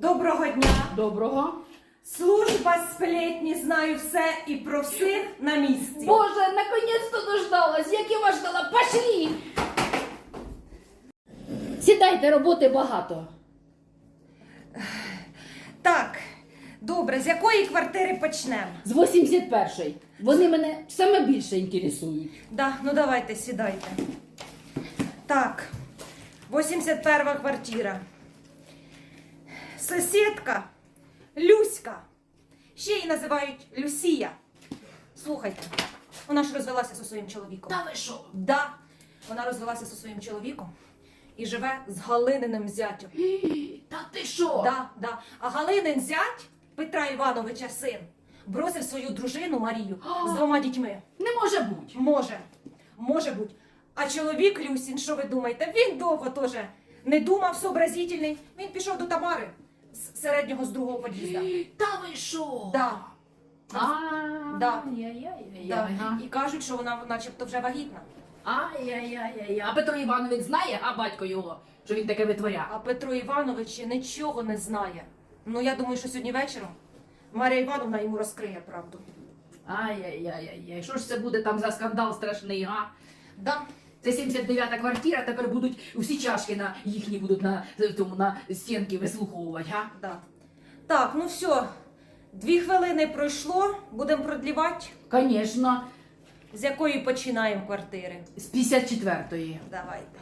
Доброго дня! Доброго. Служба сплетні знаю все і про всіх на місці. Боже, наконец-то дождалась. Як я вас ждала. Пошли. Сідайте, роботи багато. Так, добре, з якої квартири почнемо? З 81-ї. Вони мене саме більше інтересують. Да, ну давайте, сідайте. Так, 81 квартира. Сусідка Люська. Ще її називають Люсія. Слухайте, вона ж розвелася зі своїм чоловіком. Та ви що? Да, вона розвелася зі своїм чоловіком і живе з Галининим зятем. Та ти що? Да, да. А Галинин зять Петра Івановича син бросив свою дружину Марію з двома дітьми. Не може бути. Може, може бути. А чоловік Люсін, що ви думаєте? Він довго теж не думав, сообразительний. Він пішов до Тамари з середнього з другого під'їзда. Та ви що? Да, А, Да. Да. І кажуть, що вона начебто вже вагітна. Ай-яй-яй-яй. А Петро Іванович знає, а батько його, що він таке витворяв. А Петро Іванович нічого не знає. Ну я думаю, що сьогодні вечором Марія Івановна йому розкриє правду. Ай-яй-яй-яй. Що ж це буде там за скандал страшний, а? Да. Це 79-та квартира, тепер будуть усі чашки на їхні будуть на тому на стінки вислуховувати, а? Да. Так, ну все. Дві хвилини пройшло, будемо продлівати. Звісно, З якої починаємо квартири? з 54-ї. Давайте.